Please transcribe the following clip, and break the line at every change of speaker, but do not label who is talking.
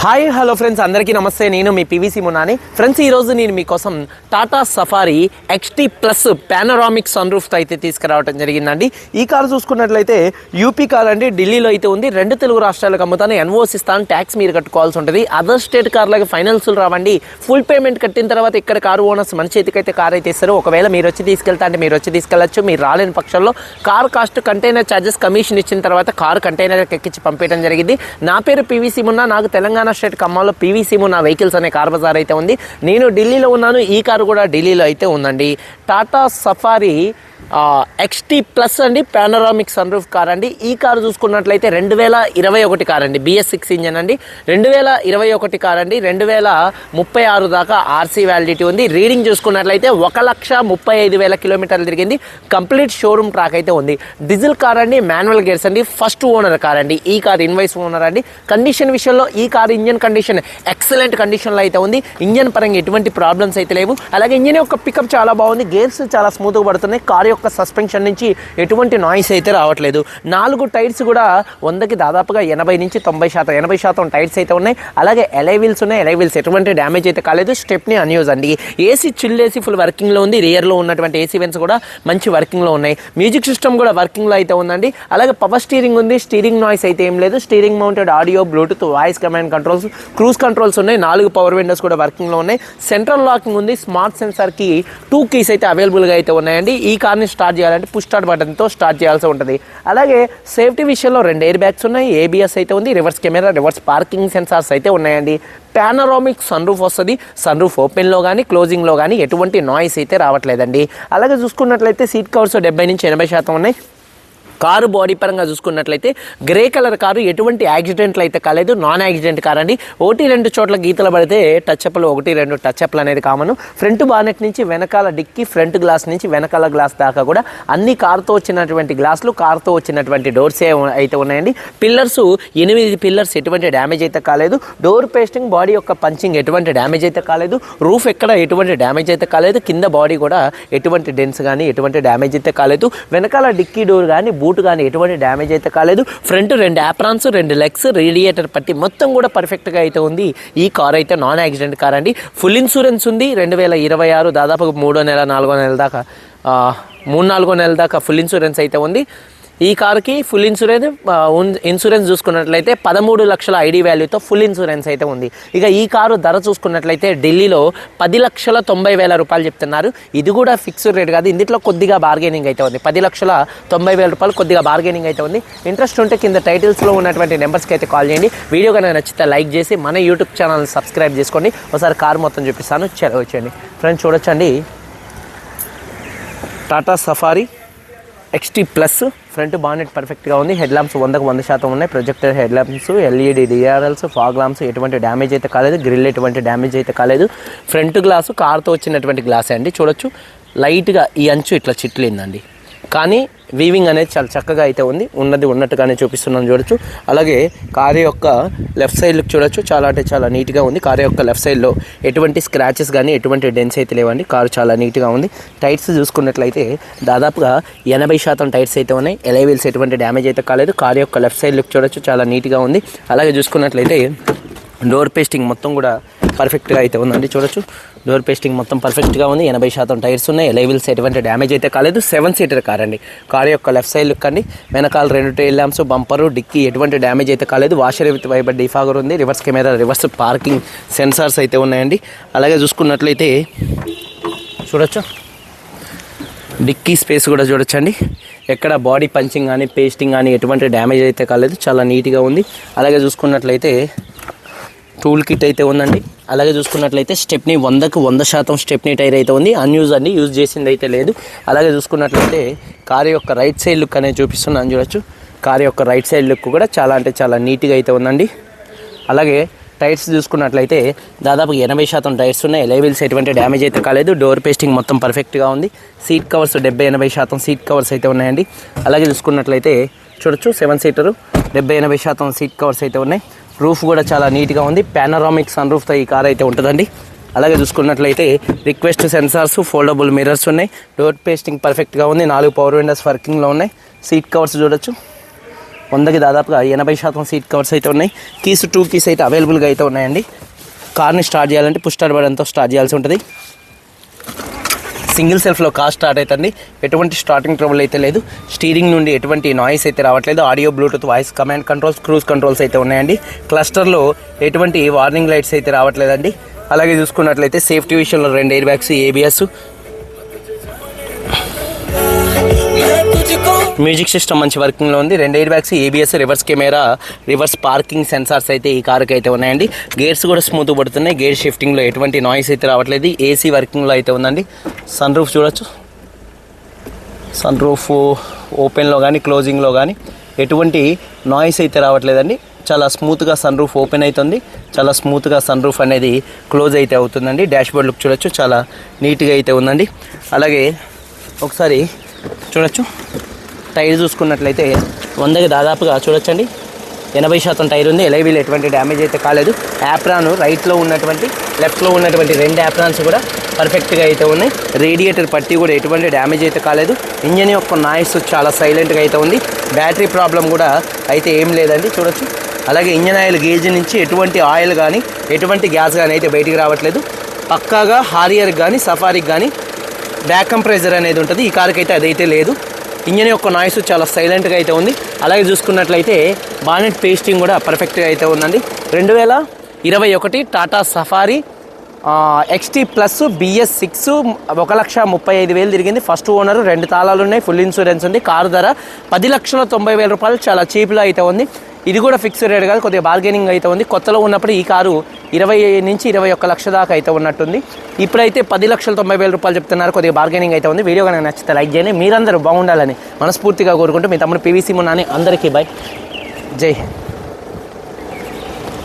Hi hello friends అందరికీ నమస్తే. నేను మీ పివిసి మునాని ఫ్రెండ్స్ ఈరోజు నేను మీకోసం Tata safari XT plus panoramic sun రూఫ్తో అయితే తీసుకురావడం జరిగిందండి. ఈ కారు చూసుకున్నట్లయితే యూపీ కార్ అండి ఢిల్లీలో అయితే ఉంది. రెండు తెలుగు రాష్ట్రాలకు అమ్ముతాను. ఎన్ఓసి ఇస్తాను ట్యాక్స్ మీరు కట్టుకోవాల్సి ఉంటుంది. అదర్ స్టేట్ కార్లకి ఫైనల్స్లు రావండి. ఫుల్ పేమెంట్ కట్టిన తర్వాత ఇక్కడ కారు ఓనర్స్ మన చేతికి అయితే కార్ అయితే ఇస్తారు. ఒకవేళ మీరు వచ్చి తీసుకెళ్తా అంటే మీరు వచ్చి తీసుకెళ్ళచ్చు. మీరు రాలేని పక్షంలో car cost container charges commission ఇచ్చిన తర్వాత కారు కంటైనర్ ఎక్కించి పంపించడం జరిగింది. నా పేరు పివిసి మున్నా. నాకు తెలంగాణ స్టేట్ ఖమ్మంలో పివిసి నా వెహికల్స్ అనే కార్ బజార్ అయితే ఉంది. నేను ఢిల్లీలో ఉన్నాను ఈ కారు కూడా ఢిల్లీలో అయితే ఉందండి. టాటా సఫారీ ఎక్స్టీ ప్లస్ అండి పానరామిక్ సన్ రూఫ్ కార్ అండి. ఈ కారు చూసుకున్నట్లయితే రెండు వేల ఇరవై ఒకటి కార్ అండి. బిఎస్ సిక్స్ ఇంజన్ అండి. రెండు వేల ఇరవై ఒకటి కార్ అండి. రెండు వేల ముప్పై ఆరు దాకా ఆర్సీ వ్యాలిడిటీ ఉంది. రీడింగ్ చూసుకున్నట్లయితే ఒక లక్ష ముప్పై ఐదు వేల కిలోమీటర్లు తిరిగింది. కంప్లీట్ షోరూమ్ ట్రాక్ అయితే ఉంది. డీజిల్ కార్ అండి మాన్యువల్ గేర్స్ అండి. ఫస్ట్ ఓనర్ కార్ అండి. ఈ కార్ ఇన్వైస్ ఓనర్ అండి. కండిషన్ విషయంలో ఈ కార్ ఇంజన్ కండిషన్ ఎక్సలెంట్ కండిషన్లో అయితే ఉంది. ఇంజన్ పరంగా ఎటువంటి ప్రాబ్లమ్స్ అయితే లేవు. అలాగే ఇంజన్ యొక్క పికప్ చాలా బాగుంది. గేర్స్ చాలా స్మూత్గా పడుతున్నాయి. కార్ యొక్క సస్పెన్షన్ నుంచి ఎటువంటి నాయిస్ అయితే రావట్లేదు. నాలుగు టైర్స్ కూడా వందకి దాదాపుగా ఎనభై నుంచి తొంభై శాతం ఎనభై శాతం టైర్స్ అయితే ఉన్నాయి. అలాగే ఎలైవిల్స్ ఉన్నాయి. ఎలైవిల్స్ ఎటువంటి డ్యామేజ్ అయితే కాలేదు. స్టెప్ని అన్యూజ్ అండి. ఏసీ చిల్ ఏసీ ఫుల్ వర్కింగ్లో ఉంది. రియర్లో ఉన్నటువంటి ఏసీ వెన్స్ కూడా మంచి వర్కింగ్లో ఉన్నాయి. మ్యూజిక్ సిస్టమ్ కూడా వర్కింగ్లో అయితే ఉందండి. అలాగే పవర్ స్టీరింగ్ ఉంది. స్టీరింగ్ నాయిస్ అయితే ఏం లేదు. Steering mounted audio bluetooth voice command controls cruise controls ఉన్నాయి. నాలుగు పవర్ విండోస్ కూడా వర్కింగ్లో ఉన్నాయి. సెంట్రల్ లాకింగ్ ఉంది. స్మార్ట్ సెన్సార్కి టూ కీస్ అయితే అవైలబుల్గా అయితే ఉన్నాయండి. ఈ కార్ని స్టార్ట్ చేయాలంటే పుష్ స్టార్ట్ బటన్తో స్టార్ట్ చేయాల్సి ఉంటుంది. అలాగే సేఫ్టీ విషయంలో రెండు ఎయిర్ బ్యాగ్స్ ఉన్నాయి. ఏబిఎస్ అయితే ఉంది. Reverse camera reverse parking sensors అయితే ఉన్నాయండి. పానరామిక్ సన్ రూఫ్ వస్తుంది సన్ రూఫ్ ఓపెన్లో కానీ క్లోజింగ్లో కానీ ఎటువంటి నాయిస్ అయితే రావట్లేదండి. అలాగే చూసుకున్నట్లయితే సీట్ కవర్స్ డెబ్బై నుంచి ఎనభై శాతం ఉన్నాయి. కారు బాడీ పరంగా చూసుకున్నట్లయితే గ్రే కలర్ కారు ఎటువంటి యాక్సిడెంట్లు అయితే కాలేదు. నాన్ యాక్సిడెంట్ కార్ అండి. ఒకటి రెండు చోట్ల గీతలు పడితే టచ్అప్లు ఒకటి రెండు టచ్అప్లు అనేది కామన్. ఫ్రంట్ బానెట్ నుంచి వెనకాల డిక్కి ఫ్రంట్ గ్లాస్ నుంచి వెనకాల గ్లాస్ దాకా కూడా అన్ని కారుతో వచ్చినటువంటి గ్లాసులు కారుతో వచ్చినటువంటి డోర్స్ అయితే ఉన్నాయండి. పిల్లర్స్ ఎనిమిది పిల్లర్స్ ఎటువంటి డ్యామేజ్ అయితే కాలేదు. డోర్ పేస్టింగ్ బాడీ యొక్క పంచింగ్ ఎటువంటి డ్యామేజ్ అయితే కాలేదు. రూఫ్ ఎక్కడ ఎటువంటి డ్యామేజ్ అయితే కాలేదు. కింద బాడీ కూడా ఎటువంటి డెన్స్ కానీ ఎటువంటి డ్యామేజ్ అయితే కాలేదు. వెనకాల డిక్కీ డోర్ కానీ బూట్ కానీ ఎటువంటి డ్యామేజ్ అయితే కాలేదు. ఫ్రంట్ రెండు యాప్రాన్స్ రెండు లెగ్స్ రేడియేటర్ పట్టి మొత్తం కూడా పర్ఫెక్ట్గా అయితే ఉంది. ఈ కార్ అయితే నాన్ యాక్సిడెంట్ కార్ అండి. ఫుల్ ఇన్సూరెన్స్ ఉంది. రెండు వేల ఇరవై ఆరు దాదాపు మూడో నెల నాలుగో నెల దాకా మూడు నాలుగో నెల దాకా ఫుల్ ఇన్సూరెన్స్ అయితే ఉంది. ఈ కార్కి ఫుల్ ఇన్సూరెన్స్ ఇన్సూరెన్స్ చూసుకున్నట్లయితే పదమూడు లక్షల ఐడి వాల్యూతో ఫుల్ ఇన్సూరెన్స్ అయితే ఉంది. ఇక ఈ కారు ధర చూసుకున్నట్లయితే ఢిల్లీలో పది లక్షల తొంభై వేల రూపాయలు చెప్తున్నారు. ఇది కూడా ఫిక్స్డ్ రేట్ కాదు. ఇందులో కొద్దిగా బార్గెనింగ్ అయితే ఉంది. పది లక్షల తొంభై వేల రూపాయలు కొద్దిగా బార్గెనింగ్ అయితే ఉంది. ఇంట్రెస్ట్ ఉంటే కింద టైటిల్స్లో ఉన్నటువంటి నెంబర్స్కి అయితే కాల్ చేయండి. వీడియో కనుక నచ్చితే లైక్ చేసి మన యూట్యూబ్ ఛానల్ సబ్స్క్రైబ్ చేసుకోండి. ఒకసారి కారు మొత్తం చూపిస్తాను. చదవచ్చండి ఫ్రెండ్స్ చూడొచ్చండి. Tata safari XT plus front bonnet పర్ఫెక్ట్గా ఉంది. హెడ్ ల్యాంప్స్ వందకు వంద శాతం ఉన్నాయి. Projector head lamps LED DRLs fog lamps ఎటువంటి డ్యామేజ్ అయితే కాలేదు. గ్రిల్ ఎటువంటి డ్యామేజ్ అయితే కాలేదు. ఫ్రంట్ గ్లాసు కార్తో వచ్చినటువంటి గ్లాసే అండి. చూడొచ్చు. లైట్గా ఈ అంచు ఇట్లా చిట్లిందండి. కానీ వీవింగ్ అనేది చాలా చక్కగా అయితే ఉంది. ఉన్నది ఉన్నట్టుగానే చూపిస్తున్నాను చూడొచ్చు. అలాగే కారు యొక్క లెఫ్ట్ సైడ్ చూడొచ్చు. చాలా అంటే చాలా నీట్గా ఉంది. కారు యొక్క లెఫ్ట్ సైడ్లో ఎటువంటి స్క్రాచెస్ కానీ ఎటువంటి డెన్స్ అయితే లేవండి. కారు చాలా నీట్గా ఉంది. టైర్స్ చూసుకున్నట్లయితే దాదాపుగా ఎనభై శాతం టైర్స్ అయితే ఉన్నాయి. ఎలైవీల్స్ ఎటువంటి డ్యామేజ్ అయితే కాలేదు. కారు యొక్క లెఫ్ట్ సైడ్ లుక్ చూడొచ్చు. చాలా నీట్గా ఉంది. అలాగే చూసుకున్నట్లయితే డోర్ పేస్టింగ్ మొత్తం కూడా పర్ఫెక్ట్గా అయితే ఉందండి. చూడొచ్చు. డోర్ పేస్టింగ్ మొత్తం పర్ఫెక్ట్గా ఉంది. ఎనభై శాతం టైర్స్ ఉన్నాయి. ఎలైవిల్స్ ఎటువంటి డ్యామేజ్ అయితే కాలేదు. సెవెన్ సీటర్ కార్ అండి. కార్ యొక్క లెఫ్ట్ సైడ్ లుక్ అండి. వెనకాల రెండు టైల్ ల్యాంప్స్ బంపరు డిక్కీ ఎటువంటి డ్యామేజ్ అయితే కాలేదు. వాషర్ విత్ వైబర్ డిఫాగర్ ఉంది. Reverse camera reverse parking sensors అయితే ఉన్నాయండి. అలాగే చూసుకున్నట్లయితే చూడొచ్చు. డిక్కీ స్పేస్ కూడా చూడొచ్చండి. ఎక్కడ బాడీ పంచింగ్ కానీ పేస్టింగ్ కానీ ఎటువంటి డ్యామేజ్ అయితే కాలేదు. చాలా నీట్గా ఉంది. అలాగే చూసుకున్నట్లయితే టూల్ కిట్ అయితే ఉందండి. అలాగే చూసుకున్నట్లయితే స్టెప్నీ వందకు వంద శాతం స్టెప్నీ టైర్ అయితే ఉంది. అన్యూజ్ అండి యూజ్ చేసింది అయితే లేదు. అలాగే చూసుకున్నట్లయితే కారు యొక్క రైట్ సైడ్ లుక్ అనేది చూపిస్తున్నాను చూడొచ్చు. కారు యొక్క రైట్ సైడ్ లుక్ కూడా చాలా అంటే చాలా నీట్గా అయితే ఉందండి. అలాగే టైర్స్ చూసుకున్నట్లయితే దాదాపు ఎనభై శాతం టైర్స్ ఉన్నాయి. ఎలైవిల్స్ ఎటువంటి డ్యామేజ్ అయితే కాలేదు. డోర్ పేస్టింగ్ మొత్తం పర్ఫెక్ట్గా ఉంది. సీట్ కవర్స్ డెబ్బై ఎనభై శాతం సీట్ కవర్స్ అయితే ఉన్నాయండి. అలాగే చూసుకున్నట్లయితే చూడొచ్చు సెవెన్ సీటరు డెబ్బై ఎనభై శాతం సీట్ కవర్స్ అయితే ఉన్నాయి. రూఫ్ కూడా చాలా నీట్గా ఉంది. పానరామిక్ సన్ రూఫ్తో ఈ కార్ అయితే ఉంటుందండి. అలాగే చూసుకున్నట్లయితే రిక్వెస్ట్ సెన్సార్స్ ఫోల్డబుల్ మిర్రర్స్ ఉన్నాయి. డోర్ పేస్టింగ్ పర్ఫెక్ట్గా ఉంది. నాలుగు పవర్ విండోస్ వర్కింగ్లో ఉన్నాయి. సీట్ కవర్స్ చూడొచ్చు. వందకి దాదాపుగా ఎనభై శాతం సీట్ కవర్స్ అయితే ఉన్నాయి. కీస్ టూ కీస్ అయితే అవైలబుల్గా అయితే ఉన్నాయండి. కార్ని స్టార్ట్ చేయాలంటే పుష్ స్టార్ట్ బటన్తో స్టార్ట్ చేయాల్సి ఉంటుంది. సింగిల్ సెల్ఫ్లో కార్ స్టార్ట్ అవుతుంది. ఎటువంటి స్టార్టింగ్ ట్రబుల్ అయితే లేదు. స్టీరింగ్ నుండి ఎటువంటి నాయిస్ అయితే రావట్లేదు. Audio bluetooth voice command controls cruise controls అయితే ఉన్నాయండి. క్లస్టర్లో ఎటువంటి వార్నింగ్ లైట్స్ అయితే రావట్లేదండి. అలాగే చూసుకున్నట్లయితే సేఫ్టీ విషయంలో రెండు air bags ABS music system మంచి వర్కింగ్లో ఉంది. రెండు air bags ABS reverse camera reverse parking sensors అయితే ఈ కార్కి అయితే ఉన్నాయండి. గేర్స్ కూడా స్మూత్ పడుతున్నాయి. గేర్ షిఫ్టింగ్లో ఎటువంటి నాయిస్ అయితే రావట్లేదు. ఏసీ వర్కింగ్లో అయితే ఉందండి. సన్ రూఫ్ చూడొచ్చు. సన్ రూఫ్ ఓపెన్లో కానీ క్లోజింగ్లో కానీ ఎటువంటి నాయిస్ అయితే రావట్లేదండి. చాలా స్మూత్గా సన్ రూఫ్ ఓపెన్ అవుతుంది చాలా స్మూత్గా సన్ రూఫ్ అనేది క్లోజ్ అయితే అవుతుందండి. డాష్ బోర్డ్ లుక్ చూడొచ్చు. చాలా నీట్గా అయితే ఉందండి. అలాగే ఒకసారి చూడొచ్చు. టైర్ చూసుకున్నట్లయితే వందకి దాదాపుగా చూడొచ్చండి. ఎనభై శాతం టైర్ ఉంది. ఎలైవీలు ఎటువంటి డ్యామేజ్ అయితే కాలేదు. యాప్రాన్ రైట్లో ఉన్నటువంటి లెఫ్ట్లో ఉన్నటువంటి రెండు యాప్రాన్స్ కూడా పర్ఫెక్ట్గా అయితే ఉన్నాయి. రేడియేటర్ పట్టి కూడా ఎటువంటి డ్యామేజ్ అయితే కాలేదు. ఇంజన్ యొక్క నాయిస్ చాలా సైలెంట్గా అయితే ఉంది. బ్యాటరీ ప్రాబ్లం కూడా అయితే ఏం లేదండి. చూడొచ్చు. అలాగే ఇంజన్ ఆయిల్ గేజ్ నుంచి ఎటువంటి ఆయిల్ కానీ ఎటువంటి గ్యాస్ కానీ అయితే బయటికి రావట్లేదు. పక్కాగా హారియర్కి కానీ సఫారీకి కానీ బ్యాక్ కంప్రెజర్ అనేది ఉంటుంది. ఈ కార్కి అయితే అదైతే లేదు. ఇంజన్ యొక్క నాయిస్ చాలా సైలెంట్గా అయితే ఉంది. అలాగే చూసుకున్నట్లయితే బానెట్ పేస్టింగ్ కూడా పర్ఫెక్ట్గా అయితే ఉందండి. రెండు వేల ఇరవై ఒకటి Tata safari XT plus BS six ఒక లక్ష ముప్పై ఐదు వేలు తిరిగింది. ఫస్ట్ ఓనర్ రెండు తాళాలు ఉన్నాయి ఫుల్ ఇన్సూరెన్స్ ఉంది. కారు ధర పది లక్షల తొంభై వేల రూపాయలు చాలా చీప్లో అయితే ఉంది. ఇది కూడా ఫిక్స్డ్ రేట్ కాదు కొద్దిగా బార్గెనింగ్ అయితే ఉంది. కొత్తలో ఉన్నప్పుడు ఈ కారు ఇరవై నుంచి ఇరవై ఒక్క లక్ష దాకా అయితే ఉన్నట్టుంది. ఇప్పుడైతే పది లక్షల తొంభై వేల రూపాయలు చెప్తున్నారు. కొద్దిగా బార్గెనింగ్ అయితే ఉంది. వీడియో కనుక నచ్చితే లైక్ చేయండి. మీరందరూ బాగుండాలని మనస్ఫూర్తిగా కోరుకుంటూ మీ తమ్ముడు పీవీసీ మున్నాని అందరికీ బాయ్ జై